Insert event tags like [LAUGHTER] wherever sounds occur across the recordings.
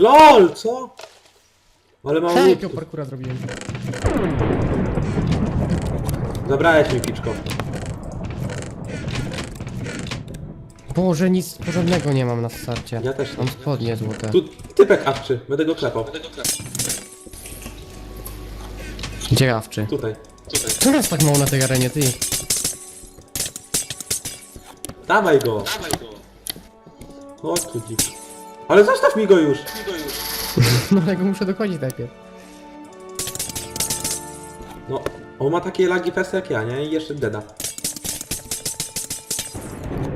LOL, co? Ale mało Hej, jakiego parkura zrobiłem. Zabrałeś mi piczko. Boże, nic porządnego nie mam na starcie. Ja też nie. Mam spodnie złote. Tu typek awczy, będę go klepał. Gdzie awczy? Tutaj. Co nas tak mało na tej arenie, ty? Dawaj go. Chodź tu dzik. Ale zostaw mi go już. [LAUGHS] No ale go muszę dochodzić najpierw. No, on ma takie lagi fest jak ja, nie? I jeszcze deda.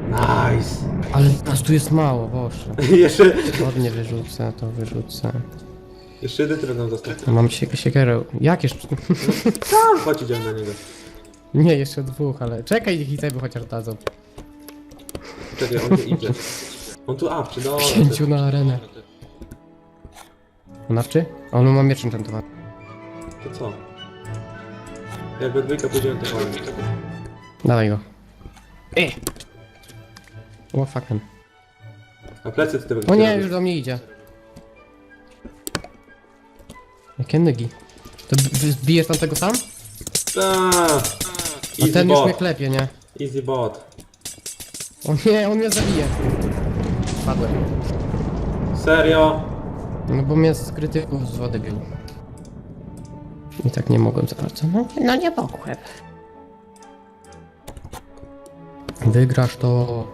Nice. Ale nas tu jest mało, boże. [LAUGHS] jeszcze, Spodnie wyrzucę, to wyrzucę. jeszcze jeden tyle nam został. No Mam się siekierę. Jakież? [LAUGHS] Tam, chodź idziemy na niego. Nie, jeszcze dwóch, ale... Czekaj, niech i sobie chociaż dadzą. Czekaj, on tu idzie. On tu awczy, no. Pięciu na arenę. On awczy? On ma miecz enchantowany. To co? Jak we dwójkę pójdziemy, to wolno. Dawaj go. E! O fucking. A plecy ty O nie, już do mnie idzie. Jakie nygi. To b- zbijesz tam tego sam? Eee, A Easy ten już mnie bot. klepie, nie? Easy bot. O nie, on mnie zabije. Padłem. Serio? No bo mnie z krytyków z wody bił. I tak nie mogłem za bardzo. No, no nie mogłem. Wygrasz to.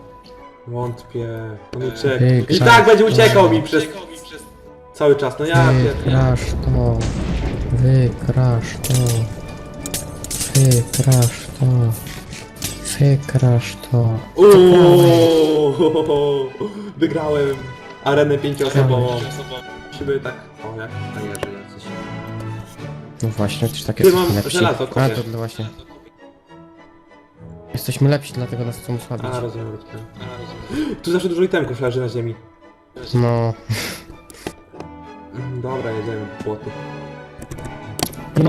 Wątpię. On ucieka. Ty, I tak będzie uciekał mi przez cały czas. No ja pierdolę. Wygrasz to. Wygrasz to. Wygrasz to. Wygrasz to. Uuuu, Wygrałem arenę pięcioosobową. Musimy tak... O, jak frajerzy jacyś. No właśnie, też takie Ty, mam lepsi. żelazo, A kopię. to dla właśnie. Jesteśmy lepsi, dlatego nas chcą osłabić. A, rozumiem, rozumiem. Tu zawsze dużo itemków leży na ziemi. No. Mm, Dobra, jedziemy płotu.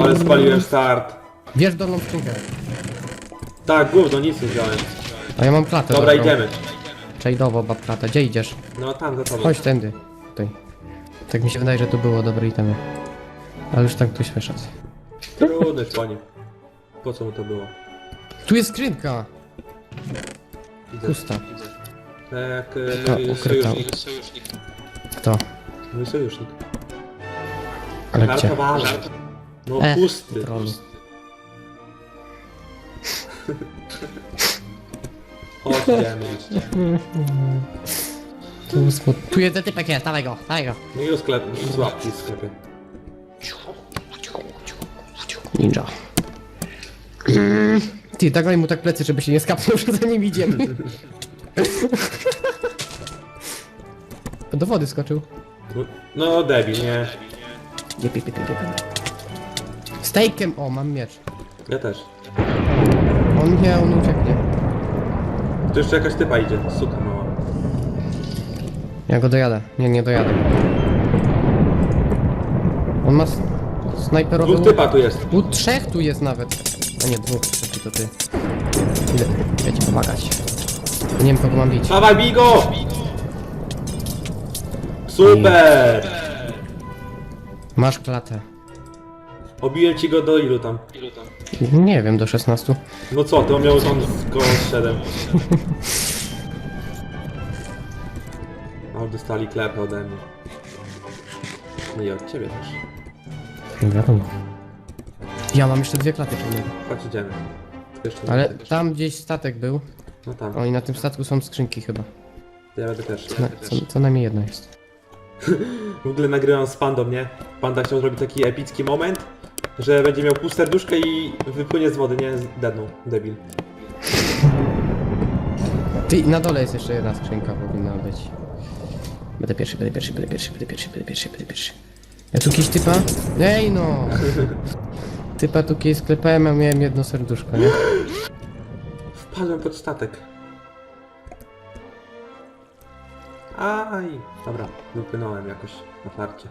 Ale spaliłem start. Bierz dolną skrzynkę. Tak, gówno, nic nie wziąłem. A ja mam klatę. Dobra, dobrą. idziemy. Czajdowo, babklata. Gdzie idziesz? No tam za tobą. Chodź tędy. Tutaj. Tak mi się wydaje, że tu było dobre itemy. Ale już tak ktoś wyszedł. Trudny panie. Po co mu to było? Tu jest skrzynka! Idę. Pusta. Tak, To e, ukryta. sojusznik. Kto? Mój sojusznik. Ale gdzie? No E, pusty. Trollu. Chodź, idziemy. Tu, smut... tu jest typek jest, dawaj go, dawaj go. No i do sklepu, z łapki w sklepie. Ninja. Ty, dawaj mu tak plecy, żeby się nie skapnął, [LAUGHS] że za nim idziemy. Do wody skoczył. No, debil, nie. Nie, pie, pie, pie, pie, pie. Stejkiem! O, mam miecz. Ja też. On nie, on ucieknie. Tu jeszcze jakaś typa idzie, suka mała. Ja go dojadę. Nie, nie dojadę. On ma s- snajperowy... Dwóch typa tu jest. Tu trzech tu jest nawet. A nie, dwóch, trzeci to ty. Idę, idę ci pomagać. Nie wiem kogo mam bić. Dawaj, bij go! Super! Masz klatę. Obiłem ci go do ilu tam? Nie wiem, do 16. No co, to miał tam z koło 7. Ale dostali klepę ode mnie. No i od ciebie też. Wiadomo. Ja mam jeszcze dwie klaty czarnego. Chodź idziemy. Jeszcze nie Ale będę. tam gdzieś statek był. No tam, O i na tym statku są skrzynki chyba. ja będę też. Na, co, co najmniej jedna jest. [LAUGHS] W ogóle nagrywam z pandą, nie? Panda chciał zrobić taki epicki moment, że będzie miał pół serduszka i wypłynie z wody, nie? Dedną, debil. Ty, na dole jest jeszcze jedna skrzynka powinna być. Będę pierwszy, będę pierwszy, będę pierwszy, będę pierwszy, będę pierwszy, będę pierwszy. Ja tu kiedyś typa? Ej no! [LAUGHS] Typa tu kiedyś sklepałem, a miałem jedno serduszko, nie? Wpadłem pod statek. Aj, dobra, wypłynąłem jakoś na farcie.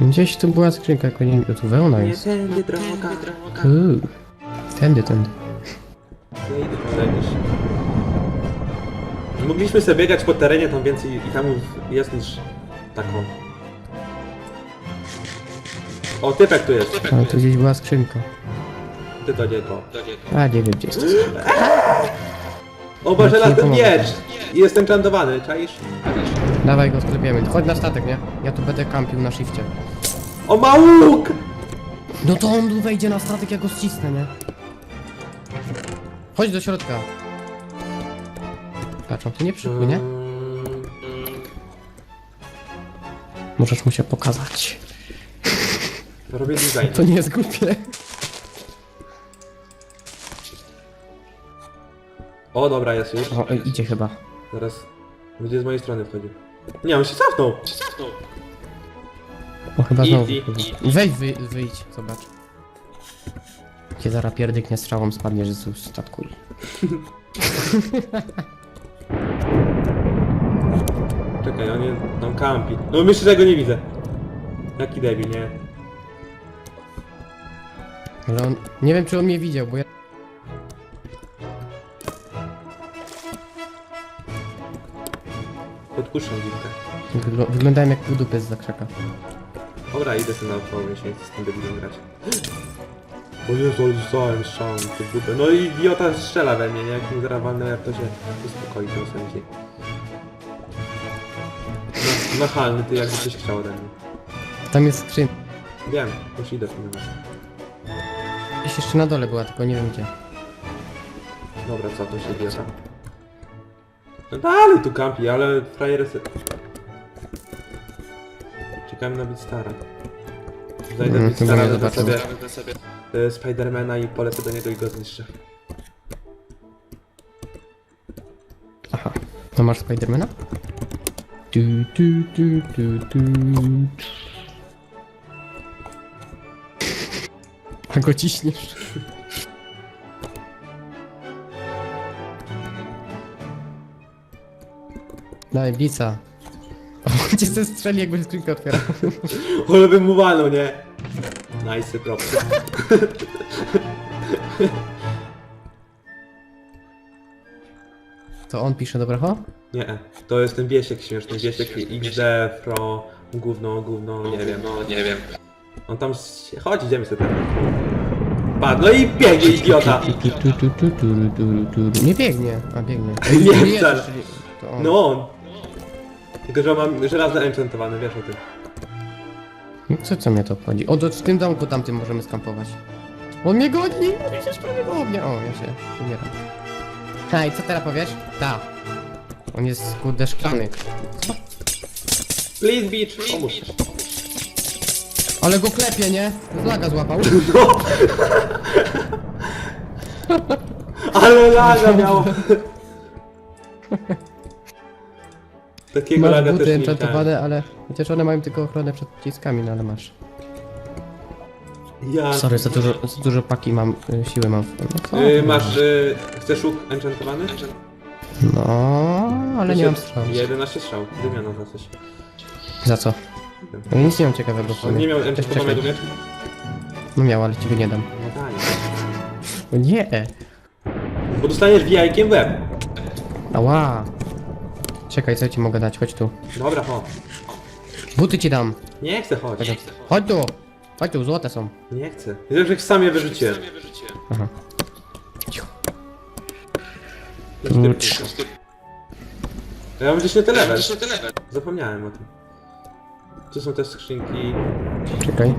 Gdzieś tu była skrzynka, tylko nie wiem, tu wełna Nie jest. tędy droga, Uuu. Tędy, tędy. idę. Mogliśmy sobie biegać po terenie, tam więcej itemów jest niż taką O, typek tu jest. Ale tu gdzieś była skrzynka. Ty to nie to. A, nie wiem gdzie jest. O, Boże, nie żelazny pomogę. miecz! I Jest enchantowany, czaisz? Dawaj go sklepiemy. Chodź na statek, nie? Ja tu będę kampił na shifcie. O, ma łuk! No to on tu wejdzie na statek, ja go ścisnę, nie? Chodź do środka. Patrz, on tu nie przypłynie? Możesz mu się pokazać. Robię design. To nie jest głupie. O, dobra, jest już. O, ej, idzie chyba. Zaraz będzie z mojej strony wchodził. Nie, on się cofnął. O, chyba znowu. Easy. Weź, wy, wyjdź, zobacz. Cię zaraz pierdyknie strzałą spadniesz z statku. i- [LAUGHS] Czekaj, on jest tam kampi. No myślę, że go nie widzę. Jaki debil, nie? Ale on... Nie wiem, czy on mnie widział, bo ja... Podpuszczam wilka. Wygl wyglądałem jak półdupy z zakrzaka. Dobra, idę sobie na około, się nie chcę z tym debilem grać. O Jezu, ale zostałem strzałem w dupę. No i idiota strzela we mnie, nie? Jak mi jak to się uspokoi, to myśli. No, Nachalny, ty jakby coś chciał ode mnie. Tam jest skrzyn. Wiem, już idę pilnować. Gdzieś jeszcze na dole była, tylko nie wiem gdzie. Dobra, co to się idiota? No dalej tu kampi, ale frajery se... Czekamy na Beatstara. Zajdę Mm, mm, chyba Beatstara, nie wezmę sobie zobaczymy. e, Spidermana i polecę do niego i go zniszczę. Aha. No masz Spidermana? Tu, tu, tu, tu, tu. A [LAUGHS] go ciśniesz. Daj, blica. [LAUGHS] O, gdzie ten strzeli, jakby skrzynkę otwierał. [LAUGHS] Ale bym mu walnął, nie? Nice, propsy. [LAUGHS] To on pisze, dobra, ho? Nie, to jest ten Wiesiek śmieszny, Wiesiek XD, Fro, gówno, gówno, nie wiem. No nie wiem. On tam... s- Chodź, idziemy sobie tam. Padł, no i biegnie, idiota! Tu, tu, tu, tu, tu, tu, tu, tu. Nie biegnie, a biegnie. Nie wcale. To on. No on! Tylko, że mam żelazne enchantowane, wiesz o tym. No Co, co mnie to obchodzi? O, to w tym domku tamtym możemy skampować. On mnie goni! On się prawie koło mnie. O, ja się umieram. Ha, i co teraz powiesz? Ta. On jest kurde szklany. Please beach, pomóż. Ale go klepie, nie? Z laga złapał. [LAUGHS] [LAUGHS] Ale laga miało! [LAUGHS] Takiego Masz laga buty też nie enchantowane, ale... Chociaż one mają tylko ochronę przed pociskami, no ale masz. Ja... Sorry, za dużo, za dużo paki mam, y, siły mam. w- No, co? Y, masz... Y, chcesz łuk enchantowany? No, ale nie mam strzał. 11 strzał, wymiana za coś. Za co? Ja nic nie mam ciekawego w On sumie. nie miał Cześć, enchantowanego czekaj. No miał, ale ci go nie dam. No daj. O nie! Bo dostanieszwijajkiem w łeb. Ała! Czekaj, co ja ci mogę dać? Chodź tu. Dobra, chodź. Buty ci dam. Nie chcę, chodź. Chodź tu! Chodź tu, złote są. Nie chcę. Wiem, że sam je wyrzuciłem. Aha. Cicho. Na cztery. Ja mam gdzieś nie tyle level. Zapomniałem o tym. Tu są też skrzynki. Czekaj.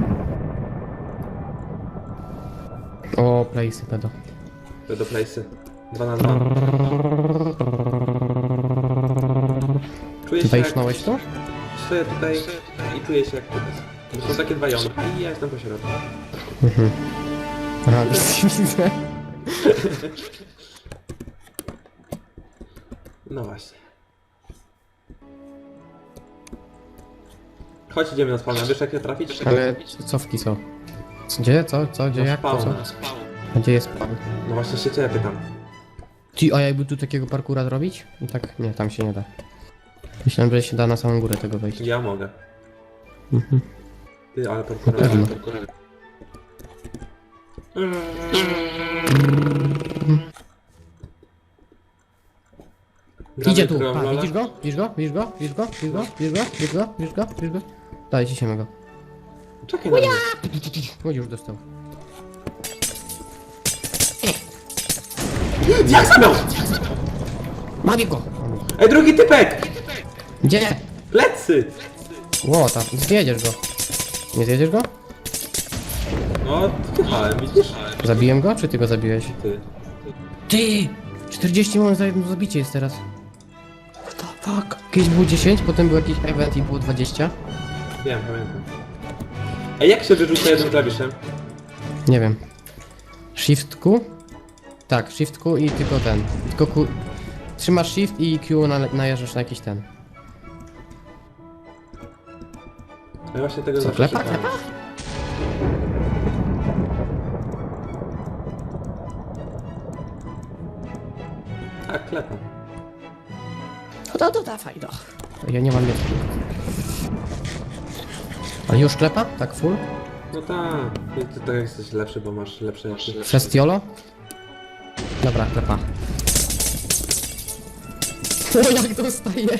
O, playsy pedo. Do place'y. 2 na 2. Czuję się jak... Wejsznąłeś tu? Stoję tutaj i czuję się jak tutaj. To są takie dwa jądra i ja jestem po środku. Mhm. Aha, [LAUGHS] widzę. No właśnie. Chodź, idziemy na spawna. Wiesz jak je trafić? Ale cofki są. Gdzie? Co? Co? Gdzie? Na Jak? Po co? spawna. A gdzie jest pan? No właśnie się ciebie pytam. Ci, a jakby tu takiego parkura zrobić? I tak, nie, tam się nie da. Myślałem, że się da na samą górę tego wejść. Ja mogę. Mhm. Ty, ale parkour. pewno. Gramy Idzie tu, w pa, widzisz go? Widzisz go? Widzisz go? Widzisz go? Widzisz go? Widzisz go? Widzisz go? Widzisz go? Widzisz go? Daj, ciśniemy go. Czekaj na mnie. Już dostał. Jak zabrał? Mam go! Ej, drugi typek! Gdzie? Plecy! Ło, tam, zjedziesz go. Nie zjedziesz go? No, jechałem, widzisz? Zabiłem go, czy ty go zabiłeś? Ty. Ty! 40 moment za jedno zabicie jest teraz. What the fuck? Kiedyś było 10, potem był jakiś event i było 20. Wiem, pamiętam. Ej, jak się wyrzuca jednym klawiszem? Nie wiem. Shift Q? Tak, Shift Q i tylko ten. Tylko Q... Trzymasz Shift i Q na, najeżdżasz na jakiś ten. Ja właśnie tego Co, zawsze klepa, szukałem. klepa? Tak, klepa. No to, to dawaj, no. Ja nie mam miecza. Ale już klepa? Tak full? No tak, ty, ty tak jesteś lepszy, bo masz lepsze... Festiolo? Dobra, klepa. O, jak dostaje! [LAUGHS]